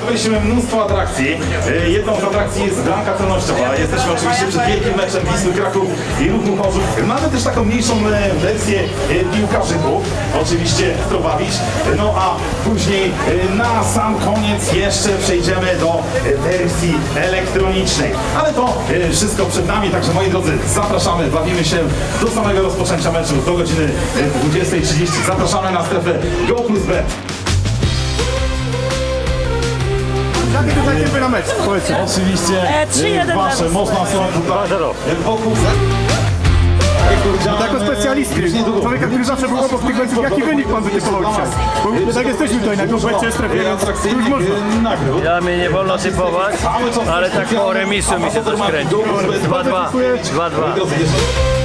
Zrobiliśmy mnóstwo atrakcji. E, Jedną z atrakcji jest bramka celnościowa. Jesteśmy oczywiście przed wielkim meczem Wisły Kraków i Ruchu Chorzów. Mamy też taką mniejszą e, wersję e, piłkarzyków. Oczywiście Strowawicz. No a później na sam koniec jeszcze przejdziemy do wersji elektronicznej. Ale to wszystko przed nami, także moi drodzy, zapraszamy, bawimy się do samego rozpoczęcia meczu do godziny e, 20.30. Zapraszamy na strefę Go plus B. mecz? Powiedzcie. Oczywiście E, 3-1 e, wasze, dla można sobie tutaj wokół... Jako specjalisty, człowieka, który zawsze był obok tych meczów, jaki wynik pan wytypował dzisiaj? Bo my tak jesteśmy tutaj na więc już można. nagród. Ja mnie nie wolno typować, ale tak po remisu mi się coś kręci. 2-2. 2-2.